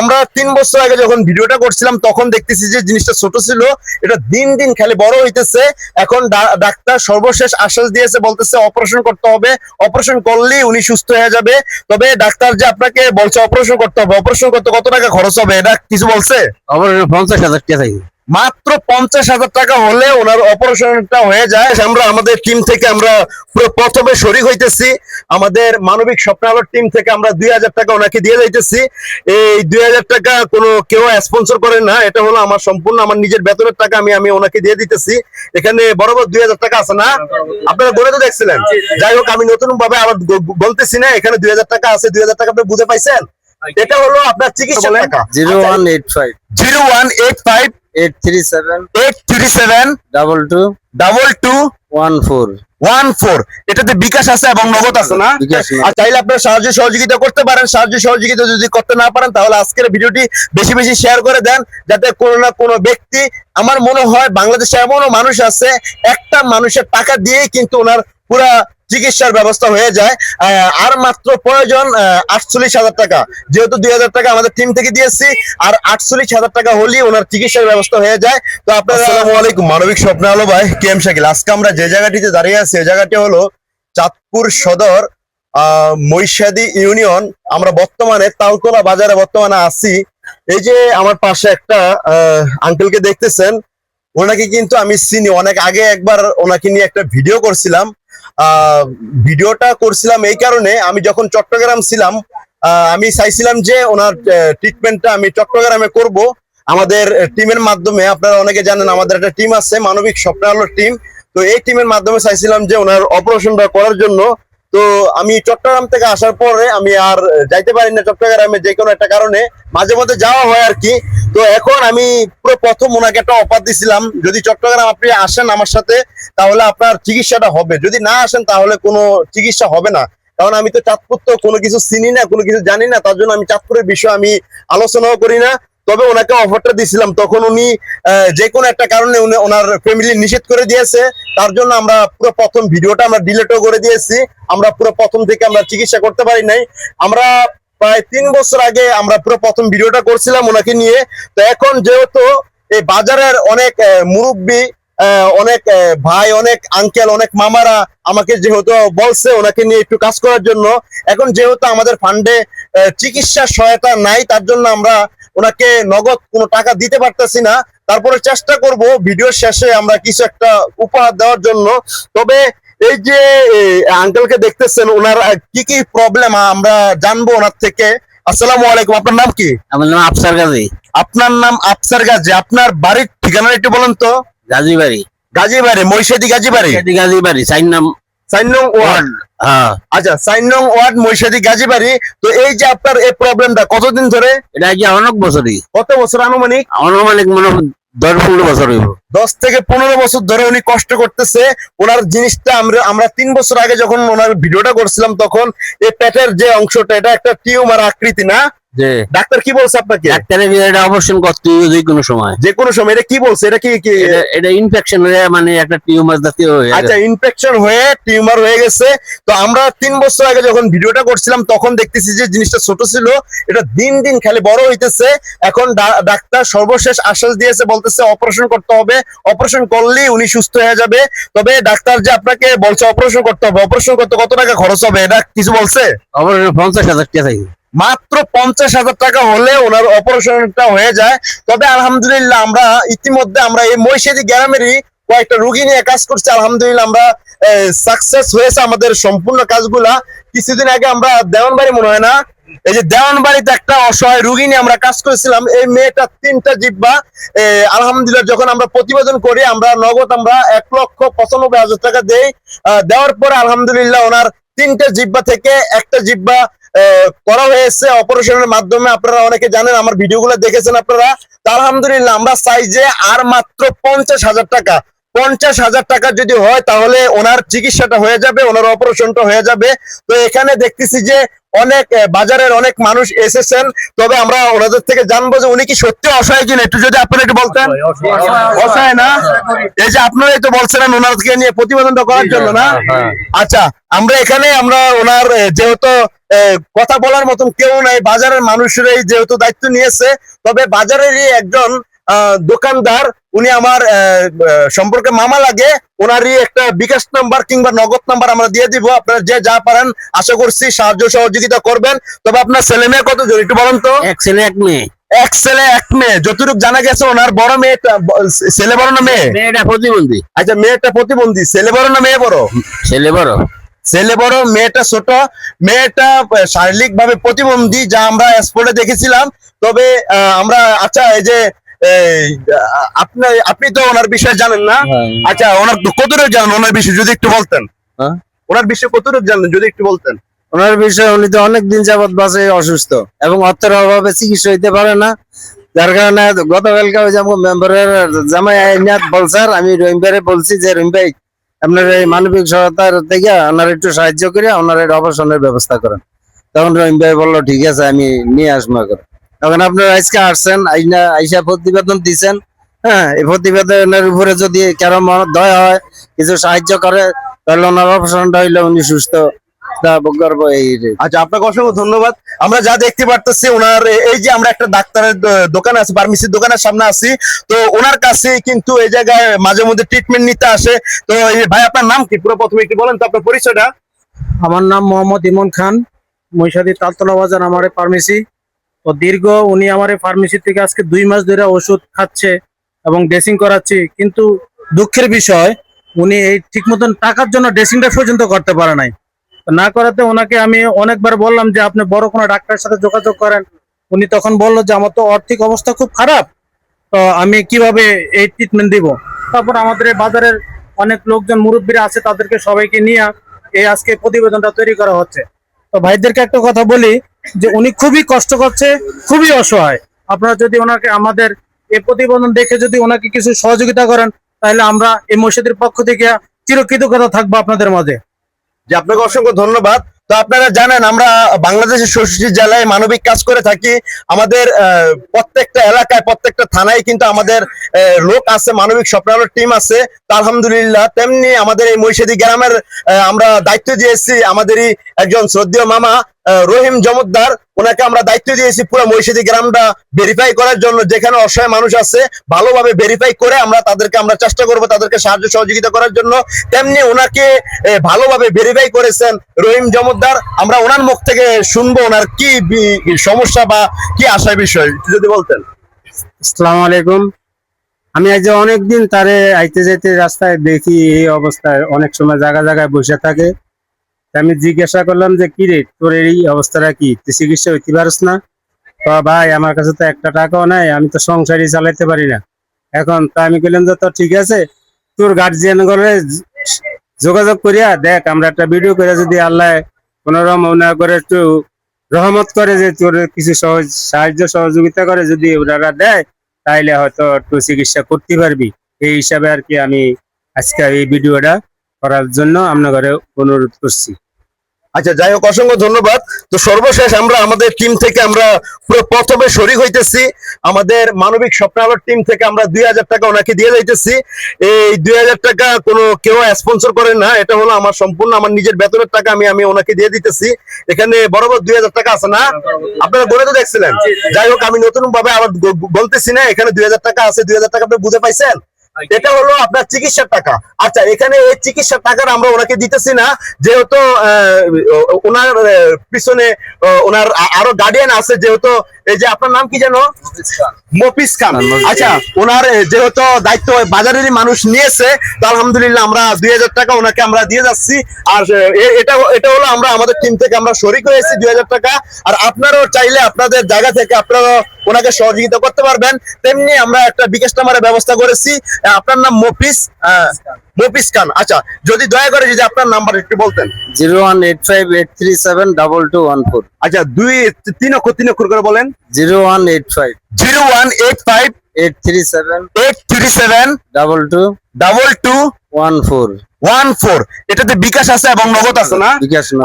আমরা তিন বছর আগে যখন ভিডিওটা করছিলাম, তখন দেখতেছি যে জিনিসটা ছোট ছিল, এটা দিন দিন খালি বড় হইতেছে। এখন ডাক্তার সর্বশেষ আশ্বাস দিয়েছে, বলতেছে অপারেশন করতে হবে। অপারেশন করলেই উনি সুস্থ হয়ে যাবে। তবে ডাক্তার যে আপনাকে বলছে, অপারেশন করতে হবে, অপারেশন করতে কত টাকা খরচ হবে? এটা কিছু বলছে? অপারেশন পঞ্চাশ হাজার টাকা মাত্র পঞ্চাশ হাজার টাকা হলে ওনার অপারেশনটা হয়ে যায়। আমরা আমাদের টিম থেকে আমরা পুরো প্রথমে শরিক হইতেছি। আমাদের মানবিক স্বপ্নালোর টিম থেকে আমরা দুই হাজার টাকা ওনাকে দিয়ে যাইতেছি। এই দুই হাজার টাকা কোনো কেউ স্পন্সর করে না। এটা হলো আমার সম্পূর্ণ আমার নিজের বেতনের টাকা আমি আমি ওনাকে দিয়ে দিতেছি। এখানে বরাবর দুই হাজার টাকা আছে না? আপনারা গড়ে তো দেখছিলেন। যাই হোক আমি নতুন ভাবে আবার বলতেছি না এখানে দুই হাজার টাকা আছে দুই হাজার টাকা আপনি বুঝে পাইছেন? এটা হলো আপনার চিকিৎসা টাকা। Zero one eight five. Zero one eight five eight three seven eight three seven double two double two one four one four এটাতে বিকাশ আছে এবং নগদ আছে না? আর চাইলে আপনারা সাহায্য সহযোগিতা করতে পারেন। সাহায্য সহযোগিতা যদি করতে না পারেন তাহলে আজকের ভিডিওটি বেশি বেশি শেয়ার করে দেন যাতে কোনো না কোনো ব্যক্তি আমার মনে হয় বাংলাদেশে এমনও মানুষ আছে একটা মানুষের টাকা দিয়েই কিন্তু ওনার পুরা চিকিৎসার ব্যবস্থা হয়ে যায়। আর মাত্র প্রয়োজন আটচল্লিশ হাজার টাকা। যেহেতু দুই হাজার টাকা আমাদের টিম থেকে দিয়েছি, আর আটচল্লিশ হাজার টাকা হলেই ওনার চিকিৎসার ব্যবস্থা হয়ে যায়। তো আপনারা মানবিক স্বপ্ন আলো ভাই কে এম শাকিল। আজকে আমরা যে জায়গাটিতে দাঁড়িয়ে আছি, এই জায়গাটি হলো চাঁদপুর সদর মহিষাদি ইউনিয়ন। আমরা বর্তমানে তালতলা বাজারে বর্তমানে আছি। এই যে আমার পাশে একটা আঙ্কেলকে দেখতেছেন, ওনাকে কিন্তু আমি চিনি। অনেক আগে একবার ওনাকে নিয়ে একটা ভিডিও করছিলাম। ভিডিওটা করছিলাম এই কারণে আমি যখন চট্টগ্রাম ছিলাম আমি চাইছিলাম যে ওনার ট্রিটমেন্টটা আমি চট্টগ্রামে করব। আমাদের টিমের মাধ্যমে, আপনারা অনেকে জানেন আমাদের একটা টিম আছে, মানবিক স্বপ্ন টিম তো এই টিমের মাধ্যমে চাইছিলাম যে ওনার অপারেশনটা করার জন্য। তো আমি চট্টগ্রাম থেকে আসার পরে আমি আর যাইতে পারি না চট্টগ্রামে যে কোনো একটা কারণে। মাঝে মধ্যে যাওয়া হয় আর কি। তো এখন আমি পুরো প্রথম ওনাকে একটা অফার দিছিলাম। যদি চট্টগ্রাম আপনি আসেন আমার সাথে, তাহলে আপনার চিকিৎসাটা হবে। যদি না আসেন, তাহলে কোনো চিকিৎসা হবে না। কারণ আমি তো চাঁদপুর তো কোনো কিছু চিনি না, কোনো কিছু জানি না, তার জন্য আমি চাঁদপুরের বিষয়ে আমি আলোচনাও করি না। তবে ওনাকে অফারটা দিছিলাম। তখন উনি যে কোনো একটা কারণে উনি ওনার ফ্যামিলি নিষেধ করে দিয়েছে। তার জন্য আমরা পুরো প্রথম ভিডিওটা আমরা ডিলেটও করে দিয়েছি। আমরা পুরো প্রথম থেকে আমরা চিকিৎসা করতে পারি নাই। আমরা প্রায় তিন বছর আগে আমরা পুরো প্রথম ভিডিওটা করছিলাম ওনাকে নিয়ে। তো এখন যেহেতু এই বাজারের অনেক মুরব্বী অনেক ভাই, অনেক আঙ্কেল অনেক মামারা আমাকে যেহেতু বলছে ওনাকে নিয়ে একটু কাজ করার জন্য, এখন যেহেতু আমাদের ফান্ডে চিকিৎসা সহায়তা নাই, তার জন্য আমরা ওনাকে নগদ কোনো টাকা দিতে পারতেছি না। তারপরে চেষ্টা করব, ভিডিওর শেষে আমরা কিছু একটা উপহার দেওয়ার জন্য। তবে এই যে আঙ্কেলকে দেখতেছেন ওনার কি কি প্রবলেম আমরা জানব ওনার থেকে। আসসালামু আলাইকুম আপনার নাম কি? আমার নাম আফসার গাজী। আপনার নাম আফসার গাজী আপনার বাড়ির ঠিকানা একটু বলেন তো। গাজী বাড়ি গাজীবাড়ি মহিষাদি গাজীবাড়ি? গাজী বাড়ি চার নাম সাইন নং ওয়ার্ড। হ্যাঁ। আচ্ছা সাইন নং ওয়ার্ড মহিষাদি গাজীবাড়ি। তো এই যে আপনার এই প্রবলেমটা কতদিন ধরে? এটা কি অনেক বছরই? কত বছর আনুমানিক? আনুমানিক মনে দশ পনেরো বছর হইব। দশ থেকে পনেরো বছর ধরে উনি কষ্ট করতেছে। ওনার জিনিসটা আমরা আমরা তিন বছর আগে যখন ওনার ভিডিওটা করছিলাম তখন এই পেটের যে অংশটা, এটা একটা টিউমার আকৃতি না? ডাক্তার কি বলছে আপনাকে? ডাক্তারের এটা অপারেশন করতে হবে যে কোনো সময়। যে কোনো সময় এটা কি বলছে? এটা কি এটা- ইনফেকশন হয়ে মানে একটা টিউমার জাতীয় হয়ে আচ্ছা ইনফেকশন হয়ে টিউমার হয়ে গেছে। তো আমরা তিন বছর আগে যখন ভিডিওটা করছিলাম তখন দেখতেছি যে জিনিসটা ছোট ছিল এটা দিন দিন খালি বড় হইতেছে। এখন ডাক্তার সর্বশেষ আশ্বাস দিয়েছে বলতেছে অপারেশন করতে হবে। অপারেশন করলেই উনি সুস্থ হয়ে যাবে। তবে ডাক্তার যে আপনাকে বলছে অপারেশন করতে হবে অপারেশন করতে কত টাকা খরচ হবে? এটা কিছু বলছে? অপারেশন পঞ্চাশ হাজার টাকা মাত্র পঞ্চাশ হাজার টাকা হলে ওনার অপারেশনটা হয়ে যায়। তবে আলহামদুলিল্লাহ আমরা ইতিমধ্যে আমরা এই মহিষাদি গ্রামেরই কয়েকটা রুগী নিয়ে কাজ করছি। আলহামদুলিল্লাহ আমরা সাকসেস হয়েছে আমাদের সম্পূর্ণ কাজগুলা। কিছুদিন আগে আমরা দেওয়ানবাড়ি মনে হয় না, এই যে দেওয়ানবাড়িতে একটা অসহায় রুগী নিয়ে আমরা কাজ করেছিলাম। এই মেয়েটা তিনটা জিব্বা আলহামদুলিল্লাহ যখন আমরা প্রতিবেদন করি, আমরা নগদ আমরা এক লক্ষ পঁচানব্বই হাজার টাকা দেই। দেওয়ার পরে আলহামদুলিল্লাহ ওনার তিনটা জিব্বা থেকে একটা জিব্বা করা হয়েছে অপারেশনের মাধ্যমে। আপনারা অনেকে জানেন, আমার ভিডিওগুলো দেখেছেন আপনারা। আলহামদুলিল্লাহ, আমরা চাই যে আর মাত্র পঞ্চাশ হাজার টাকা পঞ্চাশ হাজার টাকা যদি হয় তাহলে ওনার চিকিৎসাটা হয়ে যাবে ওনার অপারেশনটা হয়ে যাবে। তো এখানে দেখতেছি যে অনেক বাজারের অনেক মানুষ এসেছেন। তবে আমরা ওনাদের থেকে জানব যে উনি কি সত্যি অসহায় কিনা একটু যদি আপনারা একটু বলতেন। অসহায় না? এই যে আপনারাই তো বলছিলেন ওনারকে নিয়ে প্রতিবেদনটা করার জন্য না? আচ্ছা আমরা এখানে আমরা ওনার যেহেতু কথা বলার মতন কেউ নাই বাজারের মানুষরাই যেহেতু দায়িত্ব নিয়েছে তবে বাজারেরই একজন দোকানদার উনি আমার সম্পর্কে মামা লাগে ওনারই একটা বিকাশ নাম্বার কিংবা নগদ নাম্বার আমরা দিয়ে দিব। আপনারা যে যা পারেন আশা করছি সাহায্য সহযোগিতা করবেন। তবে আপনার ছেলে মেয়ে কতজন? একটু বলেন তো। এক ছেলে এক মেয়ে। এক ছেলে এক মেয়ে। যতটুকু জানা গেছে ওনার বড় মেয়েটা ব- ছেলে বড় না মেয়ে? মেয়েটা প্রতিবন্ধী। আচ্ছা মেয়েটা প্রতিবন্ধী। ছেলে বড় না মেয়ে বড়? ছেলে বড়। ছেলে বড় মেয়েটা ছোট। মেয়েটা শারীরিক ভাবে প্রতিবন্ধী যা আমরা স্পোর্টে দেখেছিলাম। তবে আহ, আমরা আচ্ছা এই যে আপনি আপনি তো ওনার বিষয়ে জানেন না? আচ্ছা ওনার কতটুকু জানেন ওনার বিষয়ে যদি একটু বলতেন? হ্যাঁ? ওনার বিষয়ে কতটুকু জানেন যদি একটু বলতেন? ওনার বিষয়ে উনি তো অনেক দিন যাবৎ বাসে অসুস্থ এবং অর্থের অভাবে চিকিৎসা হইতে পারে না। যার কারণে গতকালকে ওই যেমন মেম্বারের জামাই আইনাত বলছার আমি রহিম ভাইরে বলছি যে রহিম ভাই আপনার এই মানবিক সহায়তার থেকে ওনার একটু সাহায্য করে ওনার অপারেশনের ব্যবস্থা করেন। তখন রহিম ভাই বলল ঠিক আছে আমি নিয়ে আসব করে তখন আপনারা আজকে আসছেন আইনা আইসা প্রতিবেদন দিছেন হ্যাঁ এই প্রতিবেদনের উপরে যদি কারও মনে দয় হয় কিছু সাহায্য করে তাহলে ওনার অপারেশনটা হইলে উনি সুস্থ আচ্ছা আপনাকে অসংখ্য ধন্যবাদ। আমরা যা দেখতে পারতেছি ওনার এই যে আমরা একটা ডাক্তারের দোকান আছে ফার্মেসির দোকানের সামনে আছি তো ওনার কাছে কিন্তু এই জায়গায় মাঝে মধ্যে ট্রিটমেন্ট নিতে আসে। তো এই ভাই আপনার নাম কি? পুরো প্রথমে একটু বলেন তো আপনার পরিচয়টা। আমার নাম মোহাম্মদ ইমন খান মহিষাদী তালতলা বাজার আমার ফার্মেসি তো দীর্ঘ উনি আমার এই ফার্মেসি থেকে আজকে দুই মাস ধরে ওষুধ খাচ্ছে এবং ড্রেসিং করাচ্ছি। কিন্তু দুঃখের বিষয়, উনি এই ঠিক মতন টাকার জন্য ড্রেসিংটা পর্যন্ত করতে পারে নাই। না করাতে ওনাকে আমি অনেকবার বললাম যে, আপনি বড় কোনো ডাক্তারের সাথে যোগাযোগ করেন। উনি তখন বলল যে, আমার তো আর্থিক অবস্থা খুব খারাপ। তো আমি কীভাবে এই ট্রিটমেন্ট দিব? তারপর আমাদের বাজারের অনেক লোকজন, মুরব্বীরা আছে, তাদেরকে সবাইকে নিয়ে এই আজকে প্রতিবেদনটা তৈরি করা হচ্ছে। তো ভাইদেরকে একটা কথা বলি যে উনি খুবই কষ্ট করছে, খুবই অসহায়। আপনারা যদি ওনাকে আমাদের এ প্রতিবেদন দেখে যদি ওনাকে কিছু সহযোগিতা করেন, তাহলে আমরা এই মসজিদের পক্ষ থেকে চিরকৃতজ্ঞতা থাকব আপনাদের মাঝে। যে আপনাকে অসংখ্য ধন্যবাদ। তো আপনারা জানেন, আমরা বাংলাদেশের ষষ্ঠী জেলায় মানবিক কাজ করে থাকি। আমাদের প্রত্যেকটা এলাকায়, প্রত্যেকটা থানায় কিন্তু আমাদের লোক আছে, মানবিক স্বপ্নালোর টিম আছে। আলহামদুলিল্লাহ, তেমনি আমাদের এই মহিষাদী গ্রামের আমরা দায়িত্ব দিয়েছি। আমাদেরই একজন শ্রদ্ধীয় মামা রহিম জমদ্দার, ওনাকে আমরা দায়িত্ব দিয়েছি পুরো মহিষাদী গ্রামটা ভেরিফাই করার জন্য। যেখানে অসহায় মানুষ আছে, ভালোভাবে ভেরিফাই করে আমরা তাদেরকে, আমরা চেষ্টা করব তাদেরকে সাহায্য সহযোগিতা করার জন্য। তেমনি ওনাকে ভালোভাবে ভেরিফাই করেছেন রহিম জমদ্দার। আমরা ওনার মুখ থেকে শুনব ওনার কি সমস্যা বা কি আশার বিষয়। যদি বলতেন। আসসালামু আলাইকুম। আমি আজ অনেকদিন তারে আইতে যাইতে রাস্তায় দেখি এই অবস্থায় অনেক সময় জায়গা জায়গায় বসে থাকে। আমি জিজ্ঞাসা করলাম যে, কি রে, তোর এই অবস্থাটা কি? তুই চিকিৎসা হইতে পারিস না? তো ভাই, আমার কাছে তো একটা টাকাও নাই, আমি তো সংসারই চালাইতে পারি না। এখন তা আমি বললাম যে, তো ঠিক আছে, তোর গার্জিয়ান করে যোগাযোগ করিয়া দেখ, আমরা একটা ভিডিও করে যদি আল্লাহ কোনোরকম মনে করে, একটু রহমত করে যে, তোর কিছু সহজ, সাহায্য সহযোগিতা করে যদি ওনারা দেয়, তাইলে হয়তো একটু চিকিৎসা করতে পারবি। এই হিসাবে আর কি আমি আজকে এই ভিডিওটা করার জন্য আপনার অনুরোধ করছি। আচ্ছা যাই হোক, অসংখ্য ধন্যবাদ। তো সর্বশেষ আমরা, আমাদের টিম থেকে আমরা পুরো প্রথমে শরিক হইতেছি। আমাদের মানবিক স্বপ্নালোর টিম থেকে আমরা দুই হাজার টাকা ওনাকে দিয়ে যাইতেছি। এই দুই হাজার টাকা কোনো কেউ স্পন্সর করে না, এটা হলো আমার সম্পূর্ণ, আমার নিজের বেতনের টাকা আমি আমি ওনাকে দিয়ে দিতেছি। এখানে বরাবর দুই হাজার টাকা আছে না? আপনারা গড়ে তো দেখছিলেন। যাই হোক, আমি নতুন ভাবে আবার বলতেছি না, এখানে দুই হাজার টাকা আছে, দুই হাজার টাকা আপনি বুঝে পাইছেন? এটা হলো আপনার চিকিৎসার টাকা। আচ্ছা এখানে এই চিকিৎসার টাকাটা আমরা ওনাকে দিতেছি না যেহেতু আহ, ওনার পিছনে ওনার আরও গার্ডিয়ান আছে যেহেতু এই যে আপনার নাম কি যেন? মফিস খান। আচ্ছা ওনার যেহেতু দায়িত্ব বাজারেরই মানুষ নিয়েছে তো আলহামদুলিল্লাহ আমরা দুই হাজার টাকা ওনাকে আমরা দিয়ে যাচ্ছি। আর এটা এটা হলো আমরা আমাদের টিম থেকে আমরা শরিক হয়েছি দুই হাজার টাকা। আর আপনারও চাইলে আপনাদের জায়গা থেকে আপনারা ওনাকে সহযোগিতা করতে পারবেন। তেমনি আমরা একটা বিকাশ নাম্বারের ব্যবস্থা করেছি। আপনার নাম মফিস মফিস খান। আচ্ছা যদি দয়া করে যদি আপনার নাম্বার একটু বলতেন। Zero one eight five eight three seven double two one four. আচ্ছা দুই তিন অক্ষর তিন অক্ষর করে বলেন। Zero one eight five zero one eight five eight three seven eight three seven double two double two one four. One four এটাতে বিকাশ আছে এবং নগদ আছে না?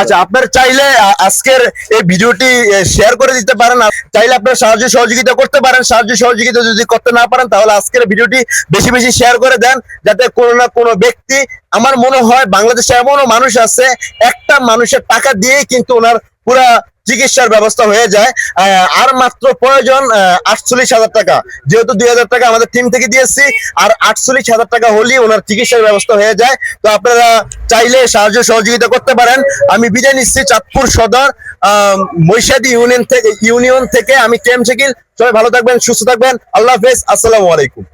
আচ্ছা আপনার চাইলে আজকের এই ভিডিওটি শেয়ার করে দিতে পারেন। চাইলে আপনার সাহায্য সহযোগিতা করতে পারেন। সাহায্য সহযোগিতা যদি করতে না পারেন তাহলে আজকের ভিডিওটি বেশি বেশি শেয়ার করে দেন যাতে কোনো না কোনো ব্যক্তি আমার মনে হয় বাংলাদেশে এমনও মানুষ আছে একটা মানুষের টাকা দিয়েই কিন্তু ওনার পুরা চিকিৎসার ব্যবস্থা হয়ে যায়। আর মাত্র প্রয়োজন আটচল্লিশ হাজার টাকা। যেহেতু দুই হাজার টাকা আমাদের টিম থেকে দিয়েছি, আর আটচল্লিশ হাজার টাকা হলেই ওনার চিকিৎসার ব্যবস্থা হয়ে যায়। তো আপনারা চাইলে সাহায্য সহযোগিতা করতে পারেন। আমি বিদায় নিচ্ছি চাঁদপুর সদর মৈশাদি ইউনিয়ন থেকে ইউনিয়ন থেকে আমি টেম শেকিল। সবাই ভালো থাকবেন, সুস্থ থাকবেন। আল্লাহ হাফেজ। আসসালামু আলাইকুম।